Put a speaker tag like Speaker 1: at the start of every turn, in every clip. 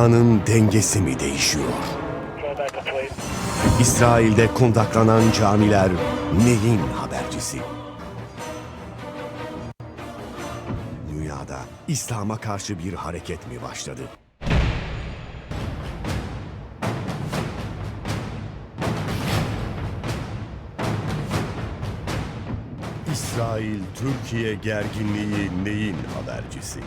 Speaker 1: Dünyanın dengesi mi değişiyor? İsrail'de kundaklanan camiler neyin habercisi? Dünyada İslam'a karşı bir hareket mi başladı? İsrail-Türkiye gerginliği neyin habercisi?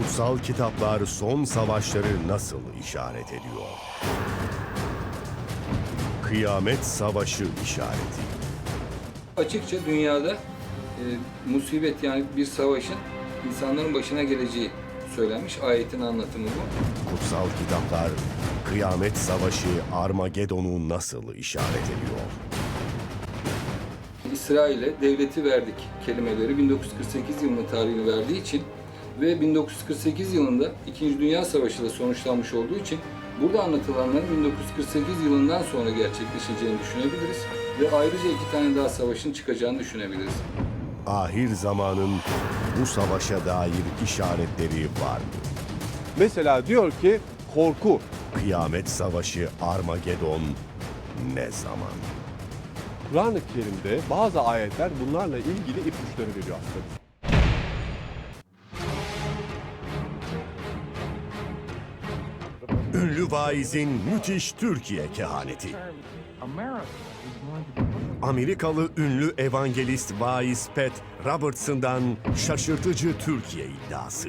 Speaker 1: Kutsal kitaplar son savaşları nasıl işaret ediyor? Kıyamet Savaşı işareti.
Speaker 2: Açıkça dünyada e, musibet yani bir savaşın insanların başına geleceği söylenmiş. Ayetin anlatımı bu.
Speaker 1: Kutsal kitaplar Kıyamet Savaşı Armagedon'u nasıl işaret ediyor?
Speaker 2: İsrail'e devleti verdik kelimeleri 1948 yılının tarihini verdiği için ve 1948 yılında İkinci Dünya Savaşı da sonuçlanmış olduğu için burada anlatılanların 1948 yılından sonra gerçekleşeceğini düşünebiliriz ve ayrıca iki tane daha savaşın çıkacağını düşünebiliriz.
Speaker 1: Ahir zamanın bu savaşa dair işaretleri var mı?
Speaker 3: Mesela diyor ki korku.
Speaker 1: Kıyamet Savaşı Armagedon ne zaman?
Speaker 3: Kur'an-ı Kerim'de bazı ayetler bunlarla ilgili ipuçları veriyor aslında.
Speaker 1: Ünlü müthiş Türkiye kehaneti. Amerikalı ünlü evangelist vaiz Pat Robertson'dan şaşırtıcı Türkiye iddiası.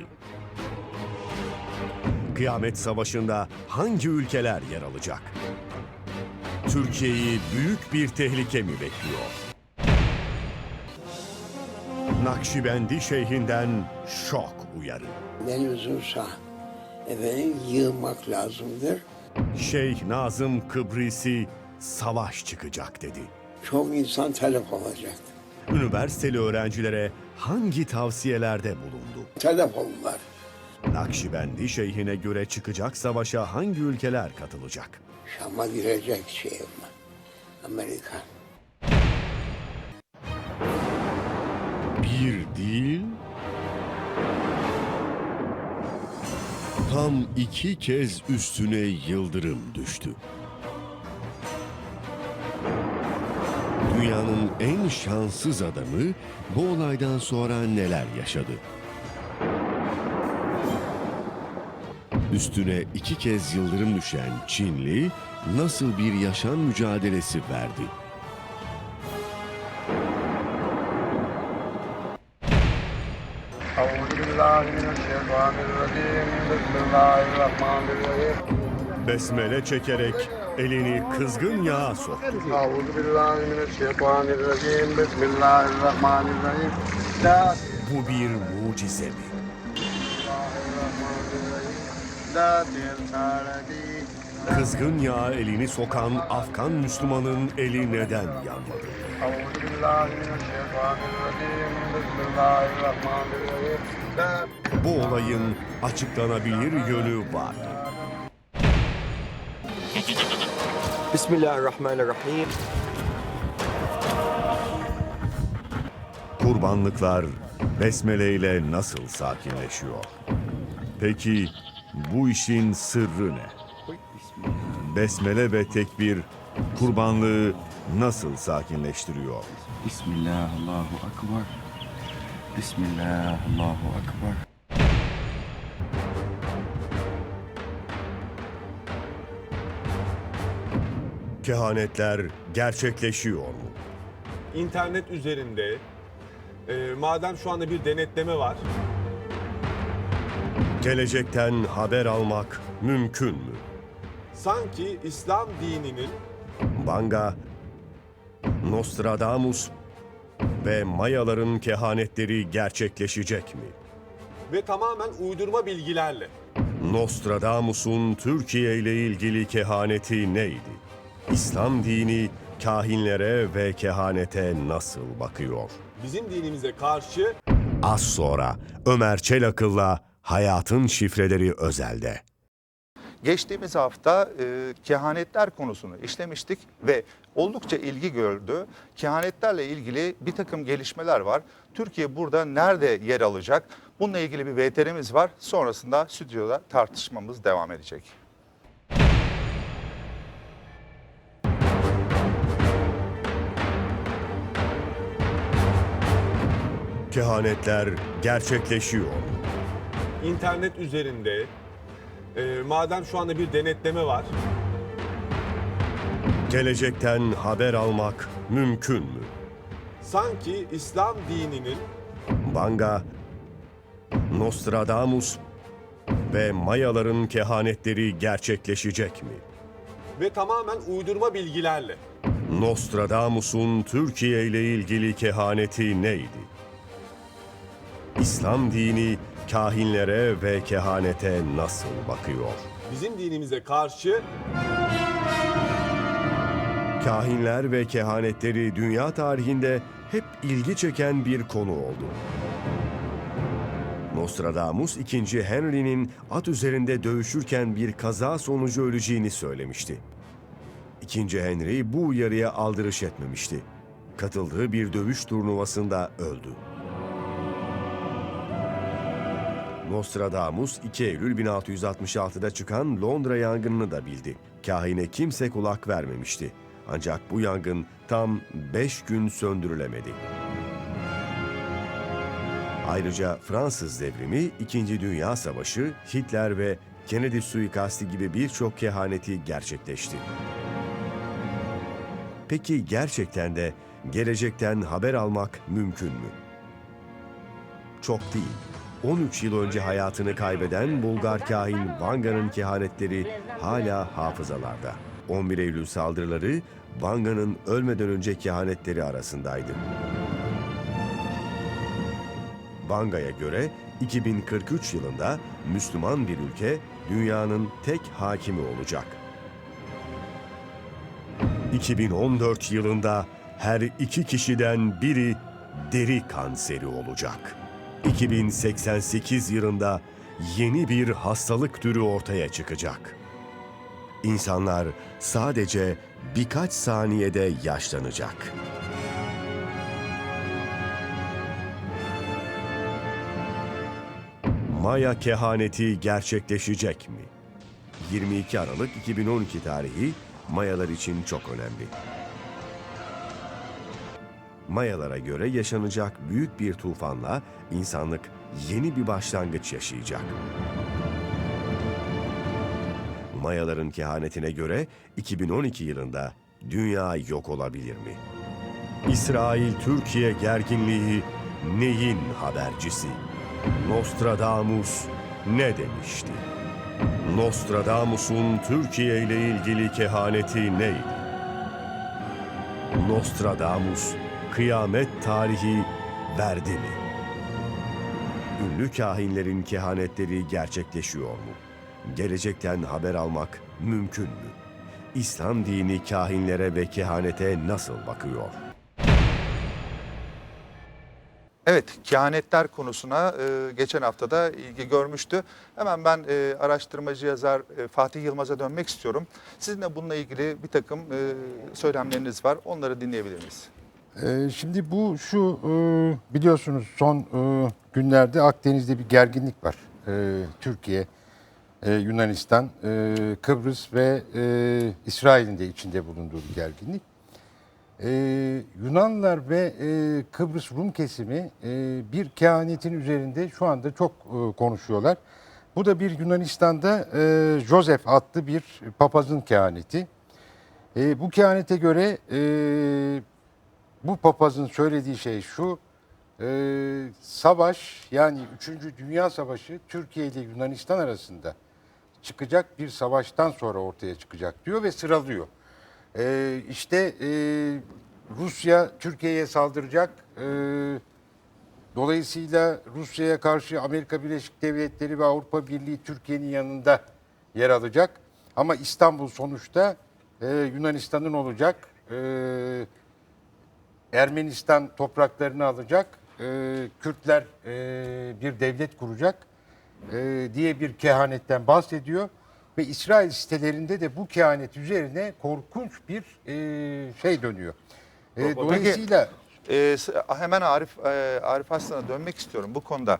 Speaker 1: Kıyamet Savaşı'nda hangi ülkeler yer alacak? Türkiye'yi büyük bir tehlike mi bekliyor? Nakşibendi Şeyhinden şok uyarı.
Speaker 4: En uzunsa efendim yığmak lazımdır.
Speaker 1: Şeyh Nazım Kıbrisi savaş çıkacak dedi.
Speaker 4: Çok insan telef olacak.
Speaker 1: Üniversiteli öğrencilere hangi tavsiyelerde bulundu?
Speaker 4: Telef olurlar.
Speaker 1: Nakşibendi Şeyhine göre çıkacak savaşa hangi ülkeler katılacak?
Speaker 4: Şam'a girecek şey ama. Amerika.
Speaker 1: Bir değil, tam iki kez üstüne yıldırım düştü. Dünyanın en şanssız adamı bu olaydan sonra neler yaşadı? Üstüne iki kez yıldırım düşen Çinli nasıl bir yaşam mücadelesi verdi?
Speaker 5: Euzubillahimineşşeytanirracim. Bismillahirrahmanirrahim.
Speaker 1: Besmele çekerek elini kızgın yağa soktu. Bu bir mucize mi? Kızgın yağa elini sokan Afgan Müslümanın eli neden yanmadı?
Speaker 5: Bismillahirrahmanirrahim.
Speaker 1: Bu olayın açıklanabilir yönü var.
Speaker 6: Bismillahirrahmanirrahim.
Speaker 1: Kurbanlıklar besmele ile nasıl sakinleşiyor? Peki bu işin sırrı ne? Besmele ve tekbir kurbanlığı nasıl sakinleştiriyor?
Speaker 6: Bismillahirrahmanirrahim. Bismillah, Allahu Akbar.
Speaker 1: Kehanetler gerçekleşiyor mu?
Speaker 3: İnternet üzerinde e, madem şu anda bir denetleme var.
Speaker 1: Gelecekten haber almak mümkün mü?
Speaker 3: Sanki İslam dininin
Speaker 1: Banga, Nostradamus ve Mayaların kehanetleri gerçekleşecek mi?
Speaker 3: ve tamamen uydurma bilgilerle
Speaker 1: Nostradamus'un Türkiye ile ilgili kehaneti neydi? İslam dini kahinlere ve kehanete nasıl bakıyor?
Speaker 3: bizim dinimize karşı
Speaker 1: Az sonra Ömer Çelakıl'la Hayatın Şifreleri Özel'de.
Speaker 7: Geçtiğimiz hafta e, kehanetler konusunu işlemiştik ve oldukça ilgi gördü. Kehanetlerle ilgili bir takım gelişmeler var. Türkiye burada nerede yer alacak? Bununla ilgili bir VTR'miz var. Sonrasında stüdyoda tartışmamız devam edecek.
Speaker 1: Kehanetler gerçekleşiyor.
Speaker 3: İnternet üzerinde e, madem şu anda bir denetleme var.
Speaker 1: Gelecekten haber almak mümkün mü?
Speaker 3: Sanki İslam dininin
Speaker 1: Banga, Nostradamus ve Mayaların kehanetleri gerçekleşecek mi?
Speaker 3: ve tamamen uydurma bilgilerle
Speaker 1: Nostradamus'un Türkiye ile ilgili kehaneti neydi? İslam dini kahinlere ve kehanete nasıl bakıyor?
Speaker 3: bizim dinimize karşı
Speaker 1: Kahinler ve kehanetleri dünya tarihinde hep ilgi çeken bir konu oldu. Nostradamus II. Henry'nin at üzerinde dövüşürken bir kaza sonucu öleceğini söylemişti. İkinci Henry bu uyarıya aldırış etmemişti. Katıldığı bir dövüş turnuvasında öldü. Nostradamus 2 Eylül 1666'da çıkan Londra yangınını da bildi. Kahine kimse kulak vermemişti. Ancak bu yangın tam 5 gün söndürülemedi. Ayrıca Fransız devrimi, İkinci Dünya Savaşı, Hitler ve Kennedy suikasti gibi birçok kehaneti gerçekleşti. Peki gerçekten de gelecekten haber almak mümkün mü? Çok değil. 13 yıl önce hayatını kaybeden Bulgar kahin Vanga'nın kehanetleri hala hafızalarda. 11 Eylül saldırıları Vanga'nın ölmeden önce kehanetleri arasındaydı. Vanga'ya göre 2043 yılında Müslüman bir ülke dünyanın tek hakimi olacak. 2014 yılında her iki kişiden biri deri kanseri olacak. 2088 yılında yeni bir hastalık türü ortaya çıkacak. İnsanlar sadece birkaç saniyede yaşlanacak. Maya kehaneti gerçekleşecek mi? 22 Aralık 2012 tarihi Mayalar için çok önemli. Mayalara göre yaşanacak büyük bir tufanla insanlık yeni bir başlangıç yaşayacak. Mayaların kehanetine göre 2012 yılında dünya yok olabilir mi? İsrail-Türkiye gerginliği neyin habercisi? Nostradamus ne demişti? Nostradamus'un Türkiye ile ilgili kehaneti neydi? Nostradamus kıyamet tarihi verdi mi? Ünlü kahinlerin kehanetleri gerçekleşiyor mu? Gelecekten haber almak mümkün mü? İslam dini kahinlere ve kehanete nasıl bakıyor?
Speaker 7: Evet, kehanetler konusuna e, geçen hafta da ilgi görmüştü. Hemen ben e, araştırmacı yazar e, Fatih Yılmaz'a dönmek istiyorum. Sizin de bununla ilgili bir takım e, söylemleriniz var. Onları dinleyebilir miyiz?
Speaker 8: Ee, Şimdi bu şu e, biliyorsunuz son e, günlerde Akdeniz'de bir gerginlik var. E, Türkiye, e, Yunanistan, e, Kıbrıs ve e, İsrail'in de içinde bulunduğu bir gerginlik. E, Yunanlılar ve e, Kıbrıs Rum kesimi e, bir kehanetin üzerinde şu anda çok e, konuşuyorlar. Bu da bir Yunanistan'da e, Joseph adlı bir papazın kehaneti. E, bu kehanete göre e, bu papazın söylediği şey şu, e, savaş yani 3. Dünya Savaşı Türkiye ile Yunanistan arasında çıkacak bir savaştan sonra ortaya çıkacak diyor ve sıralıyor. E, işte e, Rusya Türkiye'ye saldıracak, e, dolayısıyla Rusya'ya karşı Amerika Birleşik Devletleri ve Avrupa Birliği Türkiye'nin yanında yer alacak. Ama İstanbul sonuçta e, Yunanistan'ın olacak. E, Ermenistan topraklarını alacak, e, Kürtler e, bir devlet kuracak e, diye bir kehanetten bahsediyor. Ve İsrail sitelerinde de bu kehanet üzerine korkunç bir e, şey dönüyor. E,
Speaker 7: Peki-
Speaker 8: dolayısıyla
Speaker 7: s- hemen Arif e, Arif Aslan'a dönmek istiyorum bu konuda.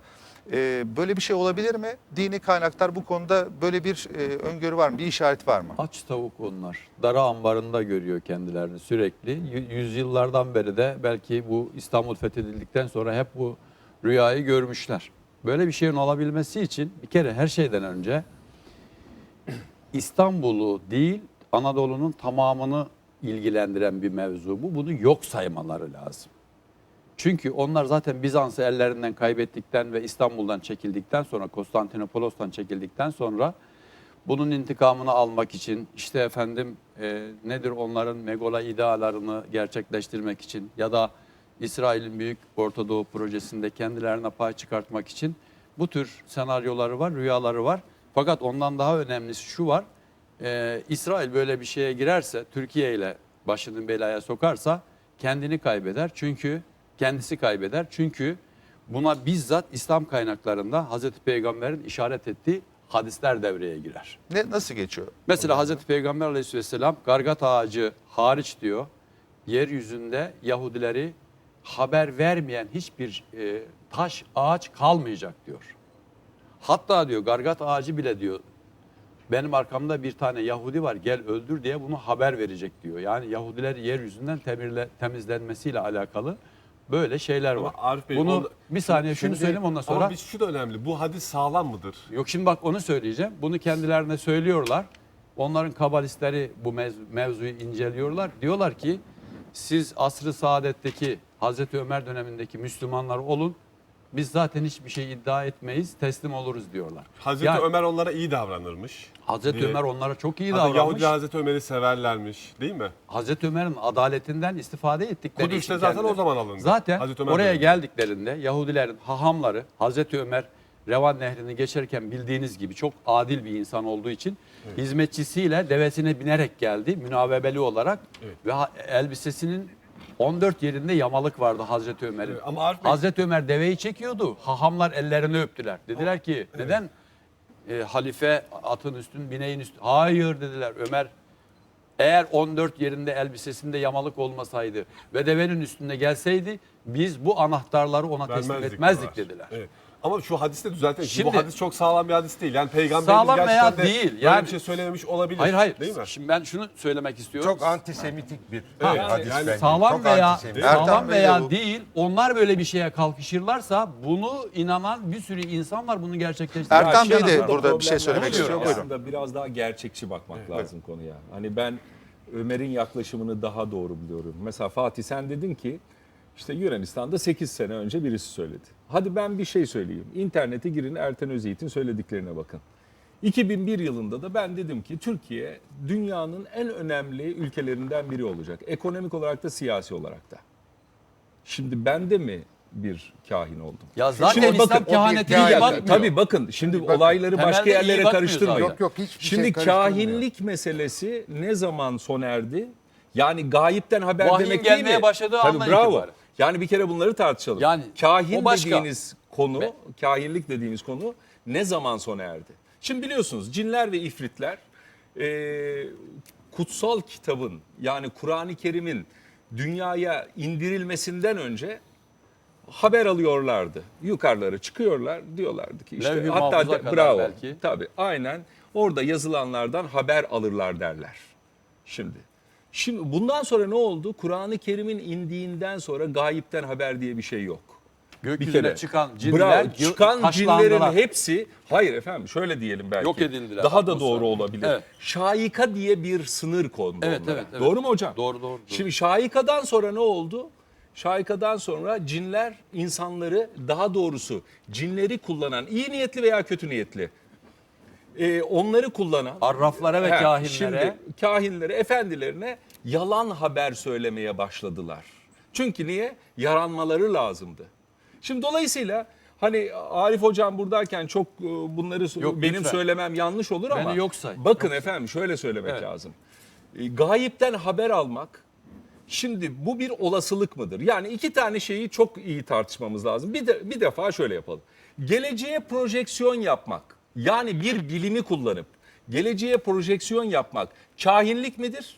Speaker 7: Ee, böyle bir şey olabilir mi? Dini kaynaklar bu konuda böyle bir e, öngörü var mı? Bir işaret var mı?
Speaker 9: Aç tavuk onlar. Dara ambarında görüyor kendilerini sürekli. Yü- Yüzyıllardan beri de belki bu İstanbul fethedildikten sonra hep bu rüyayı görmüşler. Böyle bir şeyin olabilmesi için bir kere her şeyden önce İstanbul'u değil Anadolu'nun tamamını ilgilendiren bir mevzu bu. Bunu yok saymaları lazım. Çünkü onlar zaten Bizans'ı ellerinden kaybettikten ve İstanbul'dan çekildikten sonra Konstantinopolis'tan çekildikten sonra bunun intikamını almak için işte efendim e, nedir onların Megola idealarını gerçekleştirmek için ya da İsrail'in Büyük Orta Doğu projesinde kendilerine pay çıkartmak için bu tür senaryoları var, rüyaları var. Fakat ondan daha önemlisi şu var. e, İsrail böyle bir şeye girerse, Türkiye ile başını belaya sokarsa kendini kaybeder. Çünkü kendisi kaybeder. Çünkü buna bizzat İslam kaynaklarında Hazreti Peygamber'in işaret ettiği hadisler devreye girer.
Speaker 7: Ne nasıl geçiyor?
Speaker 9: Mesela Hazreti Peygamber aleyhisselam gargat ağacı hariç diyor, yeryüzünde Yahudileri haber vermeyen hiçbir e, taş ağaç kalmayacak diyor. Hatta diyor gargat ağacı bile diyor benim arkamda bir tane Yahudi var gel öldür diye bunu haber verecek diyor. Yani Yahudiler yeryüzünden temirle, temizlenmesiyle alakalı böyle şeyler var.
Speaker 3: Ama Arif Bey,
Speaker 9: bunu
Speaker 3: onda-
Speaker 9: bir saniye şunu
Speaker 3: Şimdi-
Speaker 9: söyleyeyim ondan sonra.
Speaker 3: Ama biz şu da önemli. Bu hadis sağlam mıdır?
Speaker 9: Yok şimdi bak onu söyleyeceğim. Bunu kendilerine söylüyorlar. Onların kabalistleri bu mevzu, mevzuyu inceliyorlar. Diyorlar ki siz asrı saadetteki Hazreti Ömer dönemindeki Müslümanlar olun. Biz zaten hiçbir şey iddia etmeyiz, teslim oluruz diyorlar.
Speaker 3: Hazreti
Speaker 9: Yani
Speaker 3: Ömer onlara iyi davranırmış.
Speaker 9: Hazreti
Speaker 3: diye-
Speaker 9: Ömer onlara çok iyi
Speaker 3: Hatta
Speaker 9: davranmış.
Speaker 3: Yahudiler Hazreti Ömer'i severlermiş değil mi?
Speaker 9: Hazreti Ömer'in adaletinden istifade ettikleri
Speaker 3: Kudüs'te
Speaker 9: için
Speaker 3: zaten
Speaker 9: kendileri-
Speaker 3: o zaman alındı.
Speaker 9: Zaten
Speaker 3: Hazreti Ömer
Speaker 9: oraya
Speaker 3: dönemi.
Speaker 9: geldiklerinde Yahudilerin hahamları Hazreti Ömer Revan Nehri'ni geçerken bildiğiniz gibi çok adil bir insan olduğu için hizmetçisiyle devesine binerek geldi münavebeli olarak ve ha- elbisesinin 14 yerinde yamalık vardı Hazreti Ömer'in.
Speaker 3: Evet, ama Arif Bey-
Speaker 9: Hazreti Ömer deveyi çekiyordu. Hahamlar ellerini öptüler. Dediler ki neden e, halife atın üstün bineğin üstün? Hayır dediler Ömer eğer 14 yerinde elbisesinde yamalık olmasaydı ve devenin üstünde gelseydi biz bu anahtarları ona teslim
Speaker 3: Vermezdik
Speaker 9: etmezdik
Speaker 3: diyorlar.
Speaker 9: dediler.
Speaker 3: Evet. Ama şu hadisi de düzeltelim. Şimdi, bu hadis çok sağlam bir hadis değil. Yani peygamberimiz
Speaker 9: Sağlam veya
Speaker 3: gerçekten de
Speaker 9: değil,
Speaker 3: böyle
Speaker 9: yani-
Speaker 3: bir şey söylememiş olabilir.
Speaker 9: Hayır hayır.
Speaker 3: Değil mi?
Speaker 9: Şimdi ben şunu söylemek istiyorum.
Speaker 8: çok antisemitik bir
Speaker 3: Evet,
Speaker 8: hadis
Speaker 3: yani
Speaker 9: sağlam
Speaker 8: Çok
Speaker 9: veya
Speaker 8: antisemitik.
Speaker 9: Sağlam veya
Speaker 7: bu-
Speaker 9: değil onlar böyle bir şeye kalkışırlarsa bunu inanan bir sürü insan var bunu gerçekleştiren.
Speaker 7: Ertan Bey de burada bir şey söylemek istiyor. Buyurun.
Speaker 10: Aslında biraz daha gerçekçi bakmak lazım konuya. Hani ben Ömer'in yaklaşımını daha doğru biliyorum. Mesela Fatih sen dedin ki işte Yunanistan'da 8 sene önce birisi söyledi. Hadi ben bir şey söyleyeyim. İnternete girin Erten Özyiğit'in söylediklerine bakın. 2001 yılında da ben dedim ki Türkiye dünyanın en önemli ülkelerinden biri olacak. Ekonomik olarak da siyasi olarak da. Şimdi ben de mi bir kahin oldum?
Speaker 9: Ya zaten
Speaker 10: Şimdi bakın,
Speaker 9: İslam
Speaker 10: kahin-
Speaker 9: iyi bakmıyor.
Speaker 10: Tabii bakın şimdi
Speaker 8: bakın,
Speaker 10: olayları başka
Speaker 9: temelde iyi
Speaker 10: yerlere
Speaker 9: bakmıyor
Speaker 10: karıştırmayın.
Speaker 8: Yok yok hiçbir
Speaker 10: Şimdi
Speaker 8: şey
Speaker 10: kahinlik meselesi ne zaman sona erdi? Yani gayipten haber
Speaker 9: Vahyin
Speaker 10: demek değil
Speaker 9: gelmeye
Speaker 10: mi?
Speaker 9: başladığı
Speaker 10: Tabii
Speaker 9: andan
Speaker 10: bravo.
Speaker 9: itibaren.
Speaker 10: Yani bir kere bunları tartışalım.
Speaker 9: Yani
Speaker 10: Kahin
Speaker 9: o başka.
Speaker 10: dediğiniz konu,
Speaker 9: Ve-
Speaker 10: kahinlik dediğimiz konu ne zaman sona erdi? Şimdi biliyorsunuz cinler ve ifritler e, kutsal kitabın yani Kur'an-ı Kerim'in dünyaya indirilmesinden önce haber alıyorlardı. Yukarılara çıkıyorlar diyorlardı ki işte
Speaker 9: Levh-i
Speaker 10: hatta de- bravo.
Speaker 9: belki.
Speaker 10: Tabii aynen orada yazılanlardan haber alırlar derler. Şimdi Şimdi bundan sonra ne oldu? Kur'an-ı Kerim'in indiğinden sonra gayipten haber diye bir şey yok.
Speaker 9: Gökyüzüne çıkan
Speaker 10: Bravo,
Speaker 9: cinler yıl-
Speaker 10: çıkan cinlerin hepsi hayır efendim şöyle diyelim belki.
Speaker 9: Yok edildiler,
Speaker 10: Daha da doğru olabilir.
Speaker 9: Evet.
Speaker 10: Şaika diye bir sınır kondu
Speaker 9: Evet,
Speaker 10: onlara.
Speaker 9: evet, evet.
Speaker 10: Doğru mu hocam?
Speaker 9: Doğru, doğru, doğru.
Speaker 10: Şimdi şaikadan sonra ne oldu? Şaikadan sonra cinler insanları daha doğrusu cinleri kullanan iyi niyetli veya kötü niyetli e, onları kullanan
Speaker 9: Arraflara ve
Speaker 10: He,
Speaker 9: kahinlere
Speaker 10: Şimdi kahinlere, efendilerine yalan haber söylemeye başladılar. Çünkü niye? Yaranmaları lazımdı. Şimdi dolayısıyla hani Arif hocam buradayken çok e, bunları
Speaker 9: Yok,
Speaker 10: benim
Speaker 9: lütfen.
Speaker 10: söylemem yanlış olur
Speaker 9: Beni
Speaker 10: ama
Speaker 9: yok say.
Speaker 10: bakın efendim şöyle söylemek
Speaker 9: Evet.
Speaker 10: lazım. E, Gayipten haber almak Şimdi bu bir olasılık mıdır? Yani iki tane şeyi çok iyi tartışmamız lazım. Bir de bir defa şöyle yapalım. Geleceğe projeksiyon yapmak. Yani bir bilimi kullanıp geleceğe projeksiyon yapmak kahinlik midir?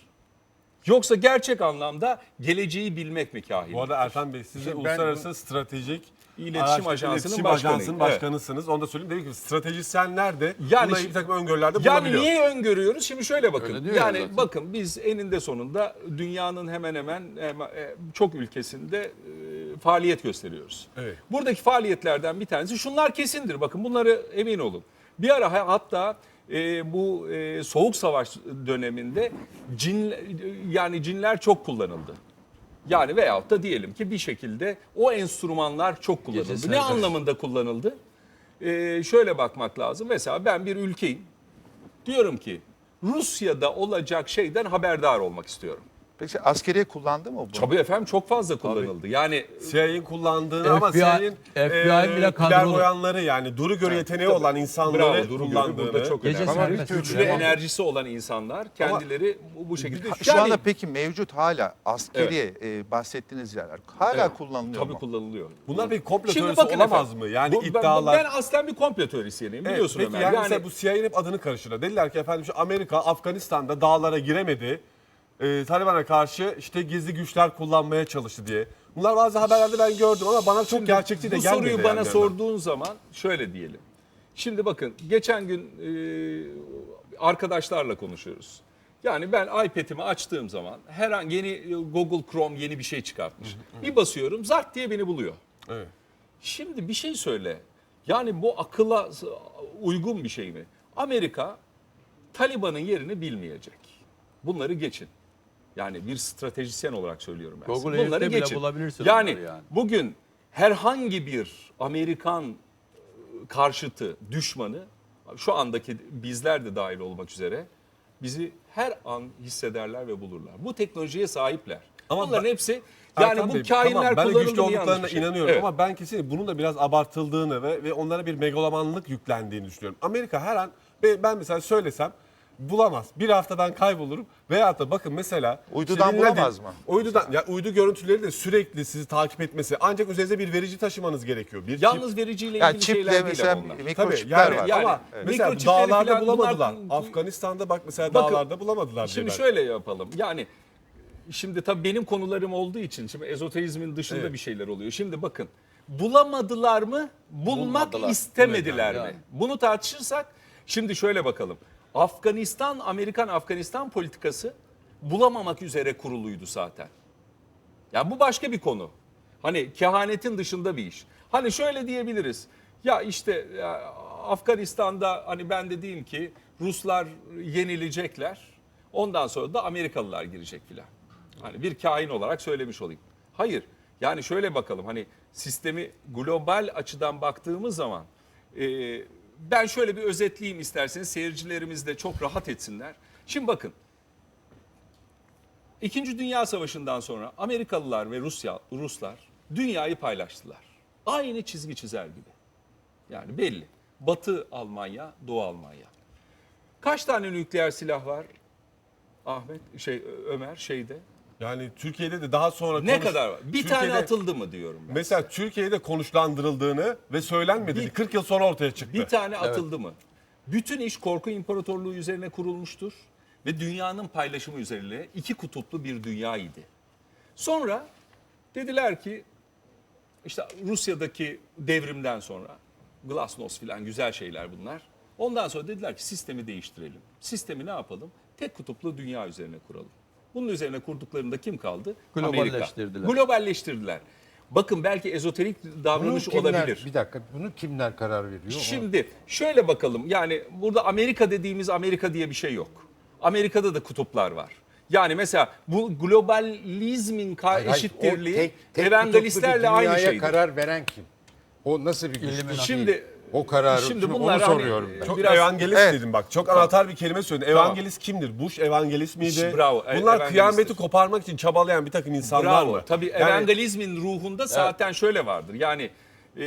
Speaker 10: Yoksa gerçek anlamda geleceği bilmek mi kahinlik?
Speaker 3: Bu arada Ertan Bey siz de
Speaker 8: Şimdi ben
Speaker 3: Uluslararası Stratejik
Speaker 10: İletişim
Speaker 3: Araştırma
Speaker 10: Ajansı'nın
Speaker 3: İletişim
Speaker 10: başkanıyım.
Speaker 3: Ajansı'nın
Speaker 10: Evet.
Speaker 3: başkanısınız. Onu da söyleyeyim. Demek ki stratejisyenler de
Speaker 10: Yani
Speaker 3: bununla bir takım öngörülerde
Speaker 10: Yani
Speaker 3: bulunabiliyor.
Speaker 10: niye öngörüyoruz? Şimdi şöyle bakın.
Speaker 9: Öyle diyor ya
Speaker 10: yani
Speaker 9: zaten.
Speaker 10: bakın biz eninde sonunda dünyanın hemen hemen hemen, e, çok ülkesinde e, faaliyet gösteriyoruz.
Speaker 3: Evet.
Speaker 10: Buradaki faaliyetlerden bir tanesi şunlar kesindir. Bakın bunları emin olun. Bir ara ha- hatta e, bu e, soğuk savaş döneminde cin yani cinler çok kullanıldı. Yani veyahut da diyelim ki bir şekilde o enstrümanlar çok kullanıldı.
Speaker 9: Gece
Speaker 10: Ne anlamında kullanıldı? Ee, şöyle bakmak lazım. Mesela ben bir ülkeyim. Diyorum ki Rusya'da olacak şeyden haberdar olmak istiyorum.
Speaker 7: Peki askeriye kullandı mı bunu?
Speaker 10: Tabii efendim çok fazla kullanıldı. Yani
Speaker 3: CIA'nin kullandığı ama
Speaker 9: FBI
Speaker 3: CIA'nin
Speaker 9: FBI bile kadrolu.
Speaker 3: yani duru görü yeteneği olan insanları
Speaker 10: bravo Duru Görü
Speaker 3: kullandığını.
Speaker 10: burada çok
Speaker 9: Gece
Speaker 10: önemli.
Speaker 9: serbest.
Speaker 10: Güçlü enerjisi olan insanlar kendileri bu, bu şekilde.
Speaker 7: Şu
Speaker 10: Yani-
Speaker 7: anda peki mevcut hala askeriye e, bahsettiğiniz yerler hala
Speaker 10: Evet,
Speaker 7: kullanılıyor
Speaker 10: Tabii
Speaker 7: mu?
Speaker 10: kullanılıyor.
Speaker 3: Bunlar bir komplo
Speaker 10: Şimdi
Speaker 3: teorisi olamaz
Speaker 10: efendim,
Speaker 3: mı? Yani
Speaker 10: bu- ben-
Speaker 3: iddialar.
Speaker 10: Ben, aslen bir komplo teorisyeniyim
Speaker 3: Evet,
Speaker 10: biliyorsun
Speaker 3: peki
Speaker 10: Ömer.
Speaker 3: yani,
Speaker 10: Yani,
Speaker 3: mesela bu CIA'nin hep adını karıştırıyor. Dediler ki efendim şu Amerika Afganistan'da dağlara giremedi. Ee, Taliban'a karşı işte gizli güçler kullanmaya çalıştı diye. Bunlar bazı haberlerde ben gördüm ama bana çok gerçekçi de
Speaker 10: bu
Speaker 3: gelmedi.
Speaker 10: soruyu
Speaker 3: yani
Speaker 10: bana
Speaker 3: yandan.
Speaker 10: sorduğun zaman şöyle diyelim. Şimdi bakın geçen gün e, arkadaşlarla konuşuyoruz. Yani ben iPad'imi açtığım zaman her an yeni e, Google Chrome yeni bir şey çıkartmış. Bir basıyorum zart diye beni buluyor.
Speaker 3: Evet.
Speaker 10: Şimdi bir şey söyle. Yani bu akıla uygun bir şey mi? Amerika Taliban'ın yerini bilmeyecek. Bunları geçin. Yani bir stratejisyen olarak söylüyorum ben. size.
Speaker 9: Google
Speaker 10: Bunları
Speaker 9: Earth'te bile
Speaker 10: geçin.
Speaker 9: bulabilirsin
Speaker 10: Yani,
Speaker 9: yani.
Speaker 10: bugün herhangi bir Amerikan e, karşıtı, düşmanı şu andaki bizler de dahil olmak üzere bizi her an hissederler ve bulurlar. Bu teknolojiye sahipler.
Speaker 3: Ama
Speaker 10: Bunların
Speaker 3: ben-
Speaker 10: hepsi yani
Speaker 3: Erkan
Speaker 10: bu
Speaker 3: Bey,
Speaker 10: kainler
Speaker 3: tamam, ben de güçlü olduklarına
Speaker 10: şey.
Speaker 3: inanıyorum
Speaker 10: Evet.
Speaker 3: ama ben kesin bunun da biraz abartıldığını ve, ve onlara bir megalomanlık yüklendiğini düşünüyorum. Amerika her an ben mesela söylesem bulamaz. Bir haftadan kaybolurum veyahut da bakın mesela
Speaker 7: Uydudan
Speaker 3: dinledim.
Speaker 7: bulamaz mı?
Speaker 3: Uydudan ya uydu görüntüleri de sürekli sizi takip etmesi ancak üzerinize bir verici taşımanız gerekiyor. Bir çip-
Speaker 10: Yalnız vericiyle ilgili
Speaker 7: Yani
Speaker 10: şeyler değil onlar.
Speaker 3: Tabii
Speaker 7: mikroçipler
Speaker 3: yani,
Speaker 7: var.
Speaker 10: Yani,
Speaker 3: ama
Speaker 10: evet.
Speaker 3: mesela dağlarda
Speaker 10: falan
Speaker 3: bulamadılar.
Speaker 10: bunlar-
Speaker 3: Afganistan'da bak mesela
Speaker 10: Bakın,
Speaker 3: dağlarda bulamadılar
Speaker 10: Şimdi
Speaker 3: diye ben-
Speaker 10: şöyle yapalım. Yani şimdi tabii benim konularım olduğu için şimdi ezoterizmin dışında
Speaker 3: Evet.
Speaker 10: bir şeyler oluyor. Şimdi bakın bulamadılar mı? Bulmak
Speaker 9: Bulmadılar.
Speaker 10: istemediler
Speaker 9: Yani.
Speaker 10: mi? Bunu tartışırsak şimdi şöyle bakalım. Afganistan, Amerikan Afganistan politikası bulamamak üzere kuruluydu zaten. Ya bu başka bir konu. Hani kehanetin dışında bir iş. Hani şöyle diyebiliriz. Ya işte ya Afganistan'da hani ben de diyeyim ki Ruslar yenilecekler. Ondan sonra da Amerikalılar girecek filan. Hani bir kain olarak söylemiş olayım. Hayır. Yani şöyle bakalım hani sistemi global açıdan baktığımız zaman e, ben şöyle bir özetleyeyim isterseniz seyircilerimiz de çok rahat etsinler. Şimdi bakın İkinci Dünya Savaşı'ndan sonra Amerikalılar ve Rusya Ruslar dünyayı paylaştılar. Aynı çizgi çizer gibi. Yani belli. Batı Almanya, Doğu Almanya. Kaç tane nükleer silah var? Ahmet şey Ömer şeyde.
Speaker 3: Yani Türkiye'de de daha sonra
Speaker 10: Ne
Speaker 3: konuş-
Speaker 10: kadar var? Bir
Speaker 3: Türkiye'de-
Speaker 10: tane atıldı mı diyorum ben.
Speaker 3: Mesela Türkiye'de konuşlandırıldığını ve söylenmediğini
Speaker 10: Bir-
Speaker 3: 40 yıl sonra ortaya çıktı.
Speaker 10: Bir tane atıldı mı? Bütün iş korku imparatorluğu üzerine kurulmuştur ve dünyanın paylaşımı üzerine iki kutuplu bir dünya idi. Sonra dediler ki işte Rusya'daki devrimden sonra Glasnost filan güzel şeyler bunlar. Ondan sonra dediler ki sistemi değiştirelim. Sistemi ne yapalım? Tek kutuplu dünya üzerine kuralım. Bunun üzerine kurduklarında kim kaldı?
Speaker 9: Globalleştirdiler.
Speaker 10: Amerika. Globalleştirdiler. Bakın belki ezoterik
Speaker 8: Bunu
Speaker 10: davranış
Speaker 8: kimler,
Speaker 10: olabilir.
Speaker 8: bir dakika bunu kimler karar veriyor?
Speaker 10: Şimdi şöyle bakalım yani burada Amerika dediğimiz Amerika diye bir şey yok. Amerika'da da kutuplar var. Yani mesela bu globalizmin ka-
Speaker 8: Hayır, hayır,
Speaker 10: eşittirliği
Speaker 8: o tek- tek
Speaker 10: evangelistlerle aynı şeydir.
Speaker 8: karar veren kim? O nasıl bir güç?
Speaker 10: Şimdi
Speaker 8: O kararı
Speaker 10: Şimdi
Speaker 8: şimdi
Speaker 10: bunlar
Speaker 8: onu
Speaker 10: hani-
Speaker 8: soruyorum ben.
Speaker 3: Çok
Speaker 10: Biraz-
Speaker 3: evangelist
Speaker 7: Evet.
Speaker 3: dedim bak. Çok anahtar bir kelime söyledin. Evangelist kimdir? Bush evangelist miydi?
Speaker 10: Bravo, e-
Speaker 3: Bunlar
Speaker 10: evangelisttir.
Speaker 3: kıyameti koparmak için çabalayan bir takım insanlar
Speaker 10: Bravo.
Speaker 3: mı?
Speaker 10: Tabii
Speaker 3: Yani-
Speaker 10: evangelizmin ruhunda zaten şöyle vardır. Yani e,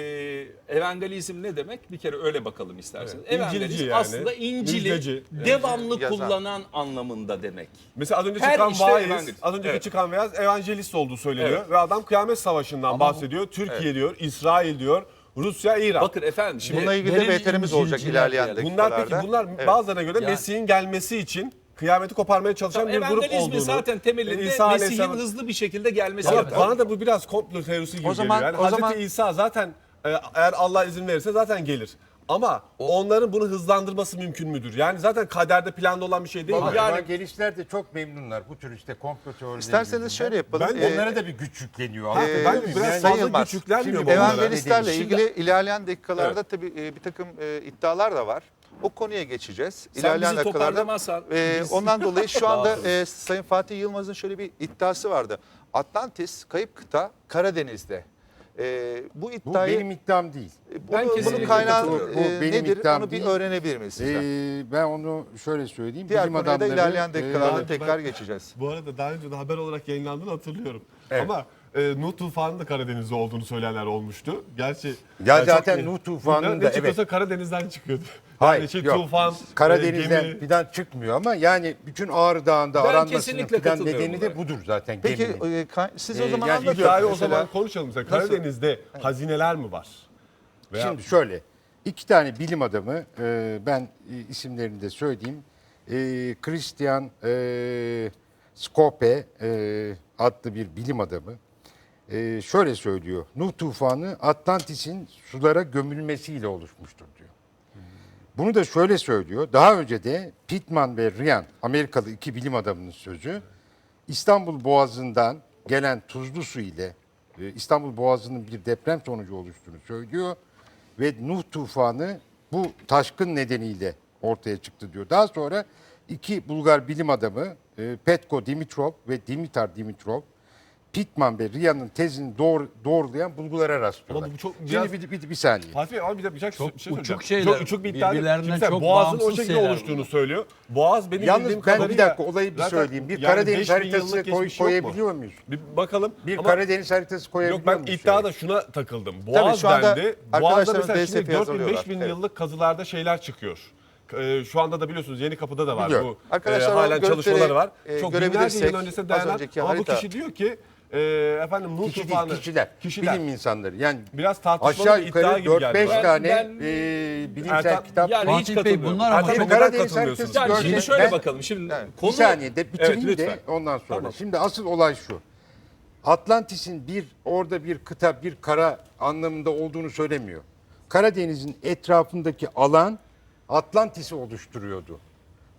Speaker 10: evangelizm ne demek? Bir kere öyle bakalım isterseniz.
Speaker 3: Evet, İncilci
Speaker 10: Evangelizm
Speaker 3: yani.
Speaker 10: aslında İncil'i
Speaker 3: Müjdeci. Evet.
Speaker 10: devamlı
Speaker 7: Yazan.
Speaker 10: kullanan anlamında demek.
Speaker 3: Mesela az önce
Speaker 10: Her
Speaker 3: çıkan
Speaker 10: işte
Speaker 3: vaiz,
Speaker 10: evangelist.
Speaker 3: az önceki
Speaker 10: Evet.
Speaker 3: çıkan vaiz evangelist olduğu söyleniyor.
Speaker 10: Evet.
Speaker 3: Ve adam kıyamet savaşından bahsediyor. Türkiye diyor, İsrail diyor, Rusya, İran.
Speaker 10: Bakın efendim şimdi
Speaker 7: Bununla ilgili de
Speaker 9: Derin
Speaker 7: VTR'imiz olacak ilerleyen
Speaker 3: bunlar peki bunlar
Speaker 7: Evet.
Speaker 3: bazılarına göre
Speaker 9: Yani-
Speaker 3: Mesih'in gelmesi için kıyameti koparmaya çalışan bir grup
Speaker 10: evangelizmin
Speaker 3: olduğunu.
Speaker 10: zaten temelinde
Speaker 3: İsa
Speaker 10: Mesih'in
Speaker 3: Aleyhisselam-
Speaker 10: hızlı bir şekilde gelmesi
Speaker 3: Ama
Speaker 10: lazım.
Speaker 3: bana da bu biraz komplo teorisi gibi
Speaker 7: O zaman-
Speaker 3: geliyor. Yani
Speaker 7: o
Speaker 3: Hazreti
Speaker 7: zaman-
Speaker 3: İsa zaten e, eğer Allah izin verirse zaten gelir. Ama onların bunu hızlandırması mümkün müdür? Yani zaten kaderde planda olan bir şey değil mi?
Speaker 8: Ama
Speaker 3: Yani
Speaker 8: evangelistler de çok memnunlar bu tür işte komplo teorileri.
Speaker 7: İsterseniz
Speaker 8: yüzünden.
Speaker 7: şöyle yapalım.
Speaker 3: Ben
Speaker 7: Ee,
Speaker 8: Onlara da bir güç yükleniyor.
Speaker 3: Ha,
Speaker 8: anlatabiliyor
Speaker 3: ben
Speaker 8: muyum?
Speaker 3: biraz
Speaker 8: Yani-
Speaker 3: fazla
Speaker 7: Sayılmaz.
Speaker 3: güç yüklenmiyor
Speaker 8: Şimdi
Speaker 3: mu onlara?
Speaker 7: Evangelistlerle
Speaker 8: Şimdi-
Speaker 7: ilgili ilerleyen dakikalarda tabii e, bir takım e, iddialar da var. O konuya geçeceğiz.
Speaker 10: Sen
Speaker 7: İlerleyen
Speaker 10: bizi
Speaker 7: dakikalarda.
Speaker 10: toparlamazsan
Speaker 7: e,
Speaker 10: biz-
Speaker 7: ondan dolayı şu anda e, Sayın Fatih Yılmaz'ın şöyle bir iddiası vardı. Atlantis kayıp kıta Karadeniz'de. E, bu
Speaker 8: Bu
Speaker 7: iddiayı
Speaker 8: benim iddiam değil.
Speaker 7: e,
Speaker 10: Ben
Speaker 7: bunu,
Speaker 10: kesinlikle
Speaker 7: bunun kaynağı
Speaker 8: katılıyorum. Bu
Speaker 7: e,
Speaker 8: benim
Speaker 7: nedir
Speaker 8: iddiam
Speaker 7: onu bir
Speaker 8: değil.
Speaker 7: öğrenebilir miyiz sizden?
Speaker 8: Ee, ben onu şöyle söyleyeyim.
Speaker 7: Diğer
Speaker 8: Bilim
Speaker 7: da
Speaker 8: adamları,
Speaker 7: ilerleyen dakikalarda
Speaker 8: e,
Speaker 7: tekrar geçeceğiz.
Speaker 3: Bu arada daha önce de haber olarak yayınlandığını hatırlıyorum.
Speaker 8: Evet.
Speaker 3: Ama e, Nuh tufanı da Karadeniz'de olduğunu söyleyenler olmuştu. Gerçi
Speaker 8: Ya
Speaker 3: çok-
Speaker 8: zaten Nuh tufanının
Speaker 3: ne,
Speaker 8: da
Speaker 3: ne çıkıyorsa
Speaker 8: evet.
Speaker 3: Karadeniz'den çıkıyordu.
Speaker 8: Hayır,
Speaker 3: yani şey,
Speaker 8: yok.
Speaker 3: tufan,
Speaker 8: Karadeniz'den
Speaker 3: e, gemi.
Speaker 8: fidan çıkmıyor ama yani bütün Ağrı Dağı'nda
Speaker 10: Ben
Speaker 8: aranmasının fidan nedeni de budur zaten.
Speaker 7: Peki e, ka- siz o
Speaker 8: Ee,
Speaker 7: zaman
Speaker 8: yani
Speaker 7: anlatın.
Speaker 3: İddiayı o
Speaker 7: Mesela-
Speaker 3: zaman konuşalım. Mesela Karadeniz'de hazineler mi var? Veya
Speaker 8: Şimdi şöyle iki tane bilim adamı e, ben e, isimlerini de söyleyeyim. E, Christian e, Scope e, adlı bir bilim adamı e, şöyle söylüyor. Nuh tufanı Atlantis'in sulara gömülmesiyle oluşmuştur diyor. Bunu da şöyle söylüyor. Daha önce de Pittman ve Ryan Amerikalı iki bilim adamının sözü İstanbul Boğazı'ndan gelen tuzlu su ile e, İstanbul Boğazı'nın bir deprem sonucu oluştuğunu söylüyor ve Nuh tufanı bu taşkın nedeniyle ortaya çıktı diyor. Daha sonra iki Bulgar bilim adamı e, Petko Dimitrov ve Dimitar Dimitrov Pittman ve Ryan'ın tezini doğru, doğrulayan bulgulara rastlıyorlar.
Speaker 3: Ama bu çok
Speaker 8: Şimdi
Speaker 3: biraz-
Speaker 8: bir, bir, bir saniye.
Speaker 3: Fatih Bey ama bir, de bir, şey,
Speaker 9: Çok
Speaker 3: bir şey
Speaker 9: uçuk
Speaker 3: söyleyeceğim.
Speaker 9: şeyler,
Speaker 3: Çok uçuk bir iddia. değil.
Speaker 9: birbirlerinden
Speaker 3: Şimdi sen
Speaker 9: çok
Speaker 3: Boğaz'ın o
Speaker 9: bağımsız
Speaker 3: şekilde
Speaker 9: şeyler
Speaker 3: oluştuğunu söylüyor. Boğaz benim
Speaker 8: Yalnız
Speaker 3: bildiğim
Speaker 8: ben
Speaker 3: kadarıyla...
Speaker 8: bir dakika olayı bir
Speaker 3: zaten
Speaker 8: söyleyeyim. Bir
Speaker 3: yani
Speaker 8: Karadeniz
Speaker 3: 5000
Speaker 8: haritası
Speaker 3: yıllık
Speaker 8: koy,
Speaker 3: geçmiş yok mu?
Speaker 8: koyabiliyor muyuz?
Speaker 3: Bir bakalım.
Speaker 8: Bir
Speaker 3: Ama-
Speaker 8: Karadeniz haritası koyabiliyor
Speaker 3: Yok ben
Speaker 8: muyuz?
Speaker 3: iddiada şuna takıldım. Boğaz
Speaker 7: şu anda
Speaker 3: dendi. Boğaz'da
Speaker 7: arkadaşlarımız
Speaker 3: mesela şimdi 4000
Speaker 7: hazırlıyorlar.
Speaker 3: 5000
Speaker 7: Evet.
Speaker 3: yıllık kazılarda şeyler çıkıyor. Ee, şu anda da biliyorsunuz Yeni Kapı'da da var
Speaker 8: Biliyorum.
Speaker 3: bu.
Speaker 7: Arkadaşlar,
Speaker 3: e,
Speaker 7: o
Speaker 3: halen
Speaker 7: görüntüleri,
Speaker 3: çalışmaları var.
Speaker 7: e,
Speaker 3: Çok binlerce
Speaker 7: görebilirsek,
Speaker 3: yıl öncesine
Speaker 7: az
Speaker 3: dayanan
Speaker 7: önceki
Speaker 3: ama bu
Speaker 7: harita-
Speaker 3: kişi diyor ki e, efendim Nuh
Speaker 8: Kişi
Speaker 3: tufanı.
Speaker 8: değil, kişiler,
Speaker 3: Kişiler.
Speaker 8: bilim insanları. Yani
Speaker 3: Biraz tartışmalı
Speaker 8: aşağı
Speaker 3: bir iddia
Speaker 8: yukarı
Speaker 3: gibi geldi
Speaker 8: 4-5
Speaker 3: bana.
Speaker 8: tane
Speaker 10: Ben-
Speaker 8: e, bilimsel
Speaker 3: Ertan-
Speaker 8: kitap.
Speaker 10: Yani hiç
Speaker 9: Fatih Bey
Speaker 10: katılmıyorum.
Speaker 9: bunlar ama
Speaker 3: Ertan
Speaker 8: Şimdi
Speaker 3: Bey, neden
Speaker 8: Karadeniz
Speaker 3: katılmıyorsunuz?
Speaker 8: haritası
Speaker 10: Yani şimdi şöyle
Speaker 8: Ben-
Speaker 10: bakalım. Şimdi konu
Speaker 8: Bir saniye de bitireyim
Speaker 10: Evet,
Speaker 8: de
Speaker 10: lütfen.
Speaker 8: ondan sonra.
Speaker 3: Tamam.
Speaker 8: Şimdi asıl olay şu. Atlantis'in bir orada bir kıta bir kara anlamında olduğunu söylemiyor. Karadeniz'in etrafındaki alan Atlantis'i oluşturuyordu.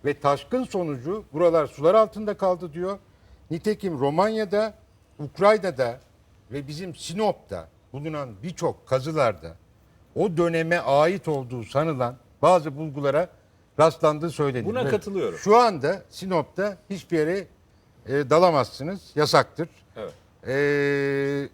Speaker 8: Ve taşkın sonucu buralar sular altında kaldı diyor. Nitekim Romanya'da, Ukrayna'da ve bizim Sinop'ta bulunan birçok kazılarda o döneme ait olduğu sanılan bazı bulgulara rastlandığı söyleniyor.
Speaker 10: Buna katılıyorum.
Speaker 8: Şu anda Sinop'ta hiçbir yere e, dalamazsınız. Yasaktır.
Speaker 10: Evet.
Speaker 8: E,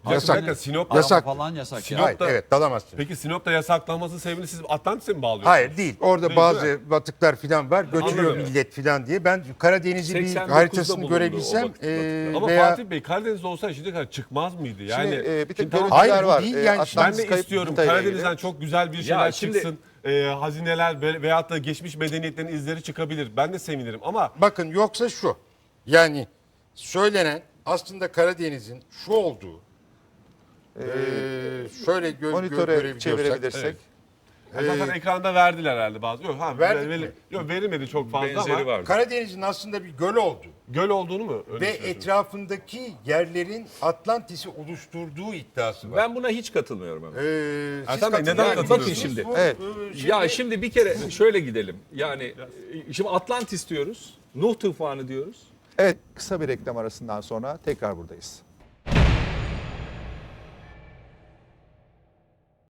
Speaker 3: Bir
Speaker 8: yasak.
Speaker 3: dakika, Sinop,
Speaker 8: Yasak.
Speaker 9: falan yasak
Speaker 3: Sinop-.
Speaker 8: Hayır, evet dalamazsınız.
Speaker 3: Peki Sinop'ta yasaklanması sebebini siz Atlantis'e mi bağlıyorsunuz?
Speaker 8: Hayır değil. Orada
Speaker 3: Değil,
Speaker 8: bazı
Speaker 3: değil
Speaker 8: batıklar falan var. Götürüyor
Speaker 3: Anladım.
Speaker 8: millet falan diye. Ben Karadeniz'i bir
Speaker 10: 89'da
Speaker 8: haritasını
Speaker 10: bulundu
Speaker 8: görebilsem
Speaker 10: o vakit-
Speaker 8: e,
Speaker 3: Ama
Speaker 8: veya
Speaker 3: Fatih Bey Karadeniz'de olsa şimdiye kadar çıkmaz mıydı? Yani
Speaker 7: Şimdi, e, bir tek
Speaker 3: şimdi tamam,
Speaker 7: görüntüler
Speaker 8: Hayır, bu
Speaker 7: var.
Speaker 8: değil
Speaker 7: E,
Speaker 8: yani.
Speaker 7: Atlantis
Speaker 3: ben de
Speaker 7: kayıp
Speaker 3: istiyorum
Speaker 7: kıtayla ilgili.
Speaker 3: Karadeniz'den çok güzel bir şeyler
Speaker 10: şimdi-
Speaker 3: çıksın. E, hazineler ve- veyahut da geçmiş medeniyetlerin izleri çıkabilir. Ben de sevinirim ama
Speaker 8: bakın yoksa şu. Yani söylenen aslında Karadeniz'in şu olduğu e, şöyle gö- gö-
Speaker 7: Monitöre
Speaker 8: görebiliyorsak.
Speaker 7: çevirebilirsek.
Speaker 3: e, zaten ekranda verdiler herhalde bazı. Yok, ha,
Speaker 8: Verdik
Speaker 3: ver- yok verilmedi çok fazla
Speaker 10: benzeri
Speaker 3: ama
Speaker 10: var.
Speaker 8: Karadeniz'in aslında bir göl oldu.
Speaker 3: göl olduğunu mu? öyle
Speaker 8: Ve etrafındaki yerlerin Atlantis'i oluşturduğu iddiası var.
Speaker 10: ben buna hiç katılmıyorum ama.
Speaker 8: Ee, siz
Speaker 3: Ertan Bey, neden
Speaker 8: katılıyor
Speaker 10: bakın şimdi.
Speaker 7: Evet.
Speaker 8: e,
Speaker 10: Ya şimdi bir kere şöyle gidelim. Yani e, şimdi Atlantis diyoruz. Nuh tufanı diyoruz.
Speaker 7: Evet kısa bir reklam arasından sonra tekrar buradayız.